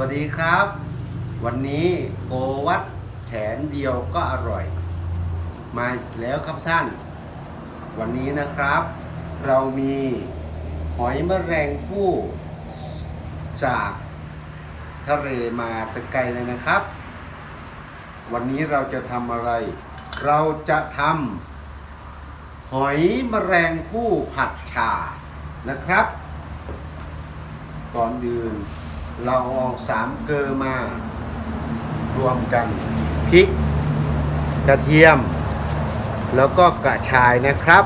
วัสดีครับ วันนี้โกวัดแขนเดียวก็อร่อย มาแล้วครับท่าน วันนี้นะครับ เรามีหอยแมลงผู้จากทะเลมาตะไกลเลยนะครับ วันนี้เราจะทำอะไร เราจะทำหอยแมลงผู้ผัดฉ่านะครับ ก่อนอื่น เราเอาสามเกลือมารวมกันพริก กระเทียม แล้วก็กระชายนะครับ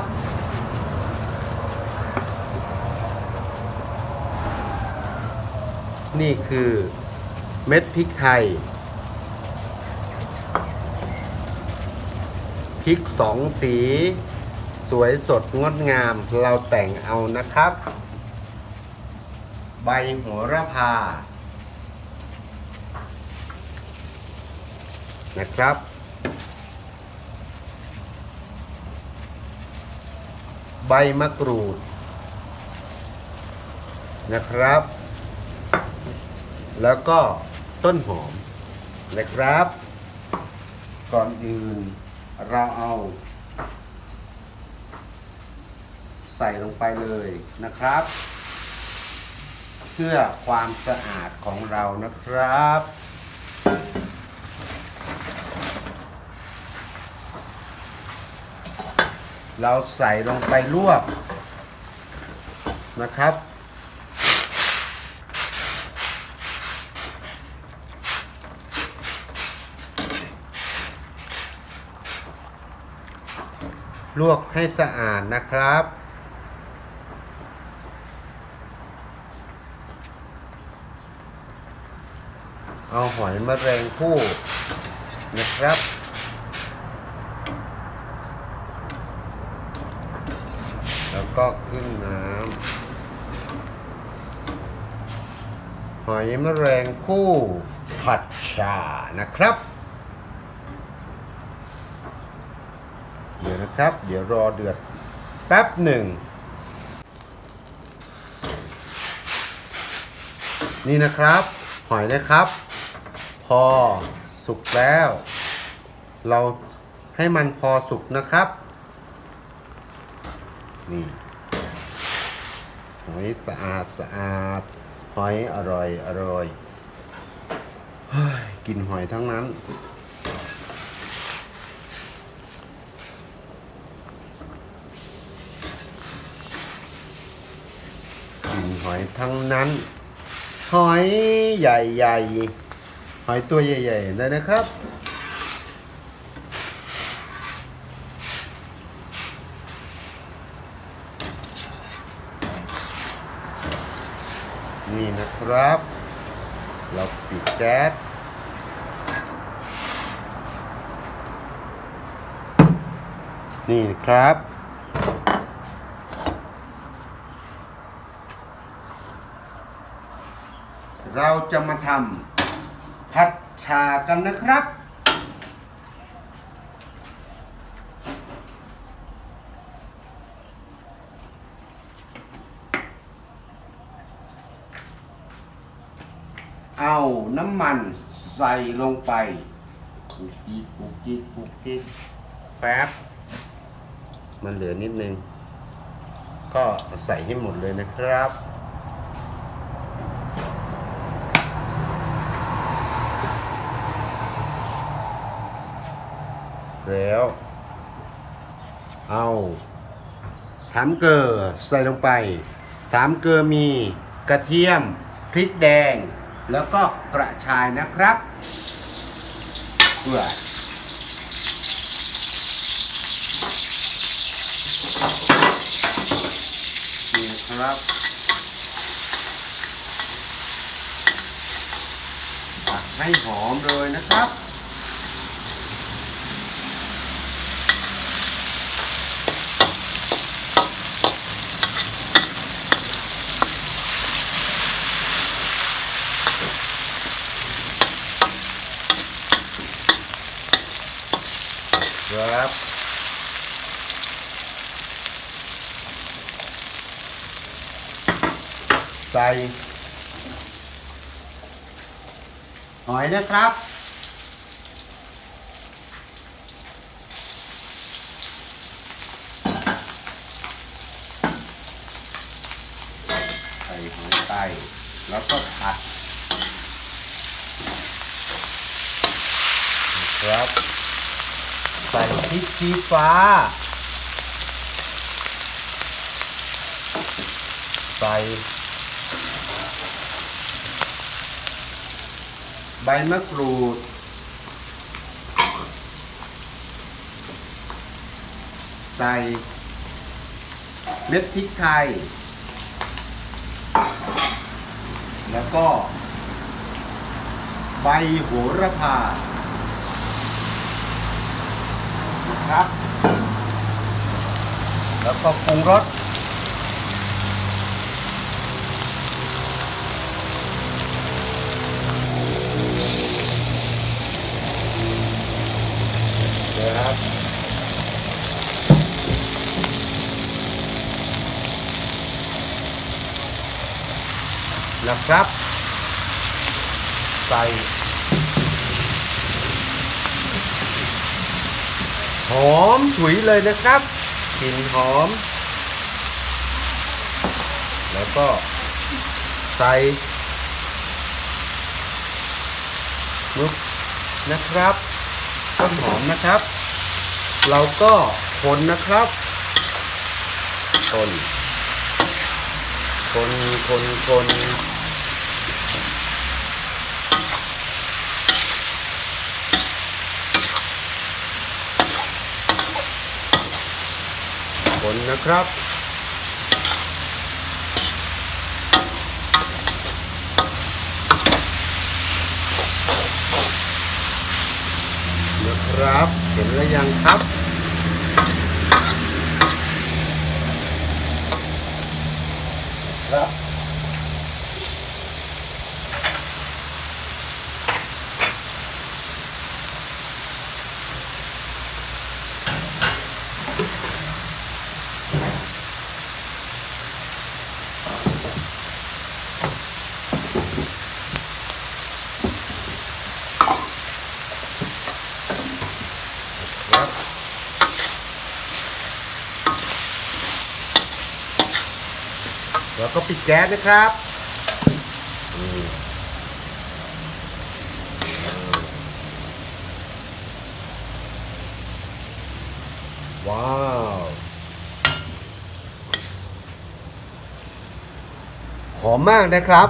นี่คือเม็ดพริกไทยพริกสองสี สวยสดงดงามเราแต่งเอานะครับ ใบโหระพา นะครับ ใบมะกรูด นะครับ แล้วก็ต้นหอมนะครับ ก่อนอื่นเราเอา ใส่ลงไปเลยนะครับ พื่อความสะอาดของเรานะครับ เราใส่ลงไปลวกนะครับ ลวกให้สะอาดนะครับ เอาหอยมะเร็งคู่นะครับ แล้วก็ขึ้นน้ำ หอยมะเร็งคู่ผัดชานะครับ เดี๋ยวนะครับ เดี๋ยวรอเดือดแป๊บหนึ่งนี่นะครับ หอยนะครับ พอสุกแล้ว เราให้มันพอสุกนะครับ นี่หอยสะอาดสะอาดหอยอร่อยอร่อยกินหอยทั้งนั้นกินหอยทั้งนั้น หอยใหญ่ๆ หอยตัวใหญ่ ๆ เลยนะครับ นี่นะครับ เราปิดแก๊สนี่นะครับเราจะมาทำากันนะครับ เอาน้ำมันใส่ลงไปปุกจิกปุกจิกปุกจิกแป๊บ มันเหลือนิดนึง ก็ใส่ให้หมดเลยนะครับ แล้ว เอาสามเกลือใส่ลงไปสามเกลือมีกระเทียมพริกแดง แล้วก็กระชายนะครับเพื่อนี่ครับผัดให้หอมเลยนะครับ ครับใส่หอยนะครับ ใส่หอยไตแล้วก็ผัดนะครับ ใส่พริกชี้ฟ้า ใส่ใบมะกรูด ใส่เม็ดพริกไทย แล้วก็ ใบโหระพา นะ ครับ แล้วก็ปรุงรสเดี๋ยวครับนะครับ ใส่ หอมฉุยเลยนะครับกลิ่นหอม แล้วก็ใส่มุกนะครับต้นหอมนะครับ เราก็คนนะครับคนคนคนคน นนะครับ นะครับ เห็นแล้วยังครับครับ ครับ แล้วก็ปิดแก๊สนะครับว้าว หอมมากนะครับ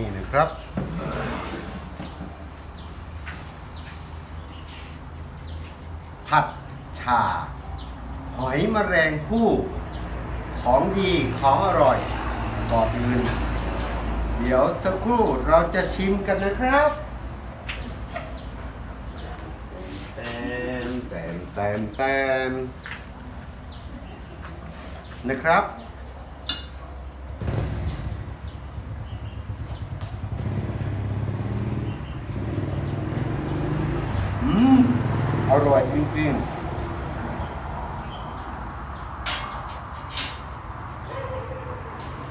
นี่นะครับ ผัดชาหอยมแมลงภู่ของดีของอร่อยก่อนอื่นเดี๋ยวสักครู่เราจะชิมกันนะครับแตมแตมแตมแตมนะครับ อืม อ ร่อยจริง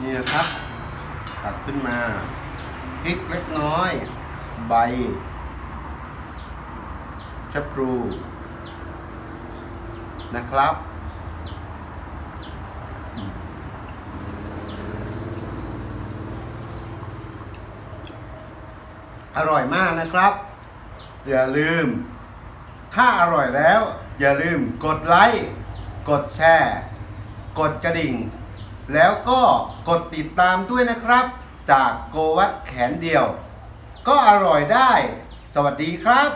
นี่นะครับ ตัดขึ้นมาพริกเล็กน้อย ใบชะพลูนะครับอร่อยมากนะครับ อย่าลืม ถ้าอร่อยแล้ว อย่าลืมกดไลค์กดแชร์ กดกระดิ่ง แล้วก็กดติดตามด้วยนะครับ จากโกวัดแขนเดียว ก็อร่อยได้ สวัสดีครับ